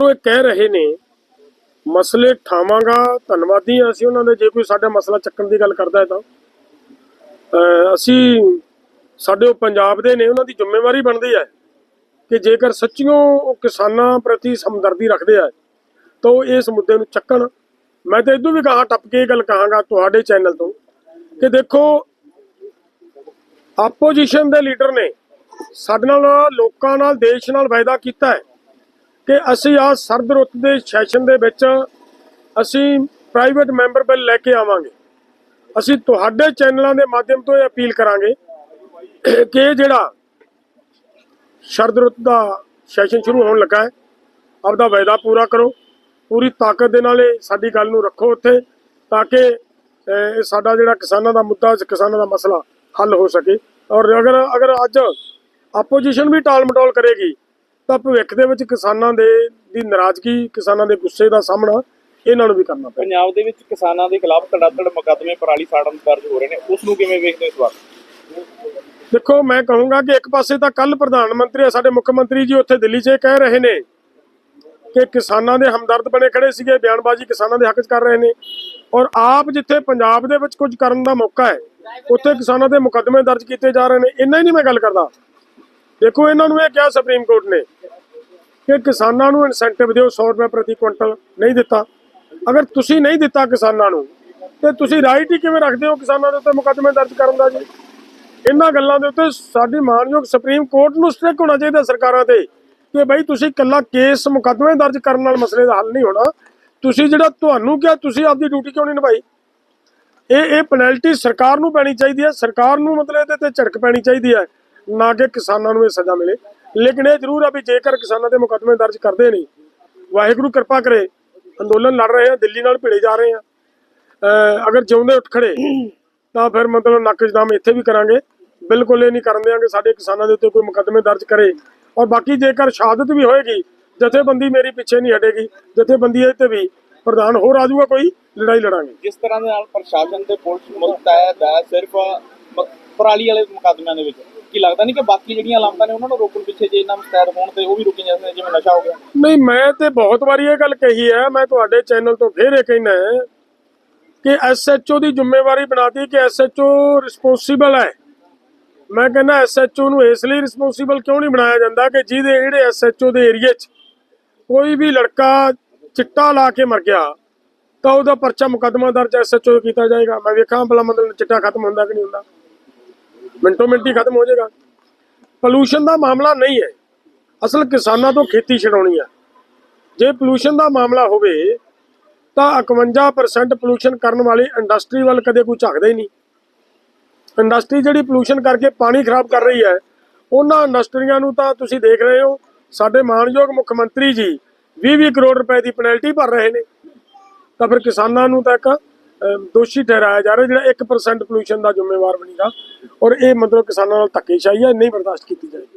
ਉਹ ਇਹ ਕਹਿ ਰਹੇ ਨੇ, ਮਸਲੇ ਠਾਵਾਂਗਾ, ਧੰਨਵਾਦੀ ਹਾਂ ਅਸੀਂ ਉਹਨਾਂ ਦੇ, ਜੇ ਕੋਈ ਸਾਡਾ ਮਸਲਾ ਚੱਕਣ ਦੀ ਗੱਲ ਕਰਦਾ ਹੈ ਤਾਂ। ਅਸੀਂ ਸਾਡੇ ਉਹ ਪੰਜਾਬ ਦੇ ਨੇ, ਉਹਨਾਂ ਦੀ ਜ਼ਿੰਮੇਵਾਰੀ ਬਣਦੀ ਹੈ ਕਿ ਜੇਕਰ ਸੱਚੀਓ ਉਹ ਕਿਸਾਨਾਂ ਪ੍ਰਤੀ ਹਮਦਰਦੀ ਰੱਖਦੇ ਆ, ਤਾਂ ਉਹ ਇਸ ਮੁੱਦੇ ਨੂੰ ਚੱਕਣ। ਮੈਂ ਤਾਂ ਇਦੋਂ ਵੀ ਕਹਾ ਟੱਪ ਕੇ ਇਹ ਗੱਲ ਕਹਾਂਗਾ ਤੁਹਾਡੇ ਚੈਨਲ ਤੋਂ ਕਿ ਦੇਖੋ, ਆਪੋਜੀਸ਼ਨ ਦੇ ਲੀਡਰ ਨੇ ਸਾਡੇ ਨਾਲ, ਲੋਕਾਂ ਨਾਲ, ਦੇਸ਼ ਨਾਲ ਵਾਅਦਾ ਕੀਤਾ ਹੈ। ਕਿ ਅਸੀਂ ਆ ਸਰਦ ਰੁੱਤ ਦੇ ਸੈਸ਼ਨ ਦੇ ਵਿੱਚ ਅਸੀਂ ਪ੍ਰਾਈਵੇਟ ਮੈਂਬਰ ਬਿੱਲ ਲੈ ਕੇ ਆਵਾਂਗੇ। ਅਸੀਂ ਤੁਹਾਡੇ ਚੈਨਲਾਂ ਦੇ ਮਾਧਿਅਮ ਤੋਂ ਇਹ ਅਪੀਲ ਕਰਾਂਗੇ ਕਿ ਇਹ ਜਿਹੜਾ ਸ਼ਰਦ ਰੁੱਤ ਦਾ ਸੈਸ਼ਨ ਸ਼ੁਰੂ ਹੋਣ ਲੱਗਾ ਹੈ, ਆਪਦਾ ਵਾਅਦਾ ਪੂਰਾ ਕਰੋ। ਪੂਰੀ ਤਾਕਤ ਦੇ ਨਾਲ ਇਹ ਸਾਡੀ ਗੱਲ ਨੂੰ ਰੱਖੋ ਉੱਥੇ ਤਾਂ ਕਿ ਇਹ ਸਾਡਾ ਜਿਹੜਾ ਕਿਸਾਨਾਂ ਦਾ ਮੁੱਦਾ ਕਿਸਾਨਾਂ ਦਾ ਮਸਲਾ ਹੱਲ ਹੋ ਸਕੇ। ਔਰ ਅਗਰ ਅਗਰ ਅੱਜ ਆਪੋਜੀਸ਼ਨ ਵੀ ਟਾਲ ਮਟੋਲ ਕਰੇਗੀ ਤਾਂ ਭਵਿੱਖ ਦੇ ਵਿੱਚ ਕਿਸਾਨਾਂ ਦੇ ਦੀ ਨਾਰਾਜ਼ਗੀ ਕਿਸਾਨਾਂ ਦੇ ਗੁੱਸੇ ਦਾ ਸਾਹਮਣਾ ਇਹਨਾਂ ਨੂੰ ਵੀ ਕਰਨਾ ਪਏਗਾ। ਪੰਜਾਬ ਦੇ ਵਿੱਚ ਕਿਸਾਨਾਂ ਦੇ ਖਿਲਾਫ ਧੜਾਧੜ ਮੁਕੱਦਮੇ ਪਰਾਲੀ ਸਾੜਨ ਦਰਜ ਹੋ ਰਹੇ ਨੇ। ਉਸ ਨੂੰ ਕਿਵੇਂ ਵੇਖਦੇ ਹੋ ਇਸ ਵਾਰ? ਦੇਖੋ ਮੈਂ ਕਹੂੰਗਾ ਕਿ ਇੱਕ ਪਾਸੇ ਤਾਂ ਕੱਲ ਪ੍ਰਧਾਨ ਮੰਤਰੀ ਸਾਡੇ ਮੁੱਖ ਮੰਤਰੀ ਜੀ ਉੱਥੇ ਦਿੱਲੀ 'ਚ ਇਹ ਕਹਿ ਰਹੇ ਨੇ ਕਿ ਕਿਸਾਨਾਂ ਦੇ ਹਮਦਰਦ ਬਣੇ ਖੜੇ ਸੀਗੇ ਬਿਆਨਬਾਜ਼ੀ ਕਿਸਾਨਾਂ ਦੇ ਹੱਕ 'ਚ ਕਰ ਰਹੇ ਨੇ। ਔਰ ਆਪ ਜਿੱਥੇ ਪੰਜਾਬ ਦੇ ਵਿੱਚ ਕੁਝ ਕਰਨ ਦਾ ਮੌਕਾ ਹੈ ਉੱਥੇ ਕਿਸਾਨਾਂ ਦੇ ਮੁਕੱਦਮੇ ਦਰਜ ਕੀਤੇ ਜਾ ਰਹੇ ਨੇ। ਇੰਨਾ ਹੀ ਨਹੀਂ ਮੈਂ ਗੱਲ ਕਰਦਾ। ਦੇਖੋ, ਇਹਨਾਂ ਨੂੰ ਇਹ ਕਿਹਾ ਸੁਪਰੀਮ ਕੋਰਟ ਨੇ ਕਿ ਕਿਸਾਨਾਂ ਨੂੰ ਇਨਸੈਂਟਿਵ ਦਿਓ 100 ਰੁਪਏ ਪ੍ਰਤੀ ਕੁਇੰਟਲ ਨਹੀਂ ਦਿੱਤਾ। ਅਗਰ ਤੁਸੀਂ ਨਹੀਂ ਦਿੱਤਾ ਕਿਸਾਨਾਂ ਨੂੰ, ਤੇ ਤੁਸੀਂ ਰਾਈਟ ਹੀ ਕਿਵੇਂ ਰੱਖਦੇ ਹੋ ਕਿਸਾਨਾਂ ਦੇ ਉੱਤੇ ਮੁਕੱਦਮੇ ਦਰਜ ਕਰਨ ਦਾ ਜੀ? ਇਹਨਾਂ ਗੱਲਾਂ ਦੇ ਉੱਤੇ ਸਾਡੀ ਮਾਨਯੋਗ ਸੁਪਰੀਮ ਕੋਰਟ ਨੂੰ ਸਟ੍ਰਿਕ ਹੋਣਾ ਚਾਹੀਦਾ ਸਰਕਾਰਾਂ ਤੇ ਕਿ ਬਈ ਤੁਸੀਂ ਇਕੱਲਾ ਕੇਸ ਮੁਕੱਦਮੇ ਦਰਜ ਕਰਨ ਨਾਲ ਮਸਲੇ ਦਾ ਹੱਲ ਨਹੀਂ ਹੋਣਾ। ਤੁਸੀਂ ਜਿਹੜਾ ਤੁਹਾਨੂੰ ਕਿਹਾ, ਤੁਸੀਂ ਆਪਦੀ ਡਿਊਟੀ ਕਿਉਂ ਨਹੀਂ ਨਿਭਾਈ? ਇਹ ਇਹ ਪੈਨਲਟੀ ਸਰਕਾਰ ਨੂੰ ਪੈਣੀ ਚਾਹੀਦੀ ਹੈ। ਸਰਕਾਰ ਨੂੰ ਮਤਲਬ ਇਹਦੇ ਤੇ ਝੜਕ ਪੈਣੀ ਚਾਹੀਦੀ ਹੈ। ਨਾ ਕਿ ਕਿਸਾਨਾਂ ਨੂੰ ਇਹ ਸਜ਼ਾ ਮਿਲੇ। ਲੇਕਿਨ ਇਹ ਜ਼ਰੂਰ ਆ ਵੀ ਜੇਕਰ ਕਿਸਾਨਾਂ ਦੇ ਮੁਕੱਦਮੇ ਦਰਜ ਕਰਦੇ ਨਹੀਂ, ਵਾਹਿਗੁਰੂ ਕਿਰਪਾ ਕਰੇ, ਅੰਦੋਲਨ ਲੜ ਰਹੇ ਆ, ਦਿੱਲੀ ਨਾਲ ਭਿੜੇ ਜਾ ਰਹੇ ਆ। ਅਗਰ ਜਿਉਂਦੇ ਉੱਠ ਖੜੇ, ਤਾਂ ਫਿਰ ਮਤਲਬ ਨੱਕਜਦਾਮ ਇੱਥੇ ਵੀ ਕਰਾਂਗੇ। ਬਿਲਕੁਲ ਇਹ ਨਹੀਂ ਕਰਨ ਦਿਆਂਗੇ ਸਾਡੇ ਕਿਸਾਨਾਂ ਦੇ ਉੱਤੇ ਕੋਈ ਮੁਕੱਦਮੇ ਦਰਜ ਕਰੇ। ਔਰ ਬਾਕੀ ਜੇਕਰ ਸ਼ਹਾਦਤ ਵੀ ਹੋਏਗੀ, ਜਥੇਬੰਦੀ ਮੇਰੀ ਪਿੱਛੇ ਨਹੀਂ ਹਟੇਗੀ। ਜਥੇਬੰਦੀ ਇਹ ਤੇ ਵੀ ਪ੍ਰਧਾਨ ਹੋਰ ਆ ਜਾਊਗਾ, ਕੋਈ ਲੜਾਈ ਲੜਾਂਗੇ। ਜਿਸ ਤਰ੍ਹਾਂ ਦੇ ਨਾਲ ਪ੍ਰਸ਼ਾਸਨ ਤੇ ਪੁਲਿਸ ਮੁਲਤੈਦ ਹੈ ਸਿਰਫ ਪਰਾਲੀ ਵਾਲੇ ਮੁਕੱਦਮਿਆਂ ਦੇ ਵਿੱਚ। ਕੀ ਲੱਗਦਾ ਨਹੀਂ ਕਿ ਬਾਕੀ ਜਿਹੜੀਆਂ ਲਾਮਤਾਂ ਨੇ ਉਹਨਾਂ ਨੂੰ ਰੋਕਣ ਪਿੱਛੇ ਜੇ ਇਹਨਾਂ ਮੁਸਤੈਦ ਹੋਣ ਤੇ ਉਹ ਵੀ ਰੁਕੀਆਂ ਜਾਂਦੀਆਂ ਜਿਵੇਂ ਨਸ਼ਾ ਹੋ ਗਿਆ। ਨਹੀਂ, ਮੈਂ ਤੇ ਬਹੁਤ ਵਾਰੀ ਇਹ ਗੱਲ ਕਹੀ ਹੈ, ਮੈਂ ਤੁਹਾਡੇ ਚੈਨਲ ਤੋਂ ਫੇਰ ਇਹ ਕਹਿਣਾ ਹੈ ਕਿ ਐਸਐਚਓ ਦੀ ਜ਼ਿੰਮੇਵਾਰੀ ਬਣਾਤੀ ਕਿ ਐਸਐਚਓ ਰਿਸਪੌਂਸੀਬਲ ਹੈ। ਮੈਂ ਕਹਿੰਦਾ ਐਸਐਚਓ ਨੂੰ ਇਸ ਲਈ ਰਿਸਪੌਂਸੀਬਲ ਕਿਉਂ ਨਹੀਂ ਬਣਾਇਆ ਜਾਂਦਾ ਕਿ ਜਿਹਦੇ ਜਿਹੜੇ ਐਸਐਚਓ ਦੇ ਏਰੀਆ 'ਚ ਕੋਈ ਵੀ ਲੜਕਾ ਚਿੱਟਾ ਲਾ ਕੇ ਮਰ ਗਿਆ, ਤਾਂ ਉਹਦਾ ਪਰਚਾ ਮੁਕੱਦਮਾ ਦਰਜ ਐਸਐਚਓ ਕੀਤਾ ਜਾਏਗਾ। ਮੈਂ ਵੇਖਾਂ ਭਲਾ ਮਤਲਬ ਚਿੱਟਾ ਖਤਮ ਹੁੰਦਾ ਕਿ ਨਹੀਂ ਹੁੰਦਾ। ਮਿੰਟੋ ਮਿੰਟੀ ਖਤਮ ਹੋ ਜਾਏਗਾ। ਪੋਲੂਸ਼ਨ ਦਾ ਮਾਮਲਾ ਨਹੀਂ ਹੈ। ਅਸਲ ਕਿਸਾਨਾਂ ਤੋਂ ਖੇਤੀ ਛਡਾਉਣੀ ਹੈ। ਜੇ ਪੋਲੂਸ਼ਨ ਦਾ ਮਾਮਲਾ ਹੋਵੇ, ਤਾਂ 51% ਪੋਲੂਸ਼ਨ ਕਰਨ ਵਾਲੀ ਇੰਡਸਟਰੀ ਵੱਲ ਕਦੇ ਕੋਈ ਝਾਕਦਾ ਹੀ ਨਹੀਂ। ਇੰਡਸਟਰੀ ਜਿਹੜੀ ਪੋਲੂਸ਼ਨ ਕਰਕੇ ਪਾਣੀ ਖਰਾਬ ਕਰ ਰਹੀ ਹੈ, ਉਹਨਾਂ ਇੰਡਸਟਰੀਆਂ ਨੂੰ ਤਾਂ ਤੁਸੀਂ ਦੇਖ ਰਹੇ ਹੋ, ਸਾਡੇ ਮਾਨਯੋਗ ਮੁੱਖ ਮੰਤਰੀ ਜੀ 20-20 ਕਰੋੜ ਰੁਪਏ ਦੀ ਪੈਨਲਟੀ ਭਰ ਰਹੇ ਨੇ। ਤਾਂ ਫਿਰ ਕਿਸਾਨਾਂ ਨੂੰ ਤਾਂ ਇੱਕ ਦੋਸ਼ੀ ਠਹਿਰਾਇਆ ਜਾ ਰਿਹਾ, ਜਿਹੜਾ 1% ਪੋਲੂਸ਼ਨ ਦਾ ਜ਼ਿੰਮੇਵਾਰ ਬਣੇਗਾ ਔਰ ਇਹ ਮਤਲਬ ਕਿਸਾਨਾਂ ਨਾਲ ਧੱਕੇਸ਼ਾਹੀ ਹੈ ਨਹੀਂ ਬਰਦਾਸ਼ਤ ਕੀਤੀ ਜਾਏਗੀ।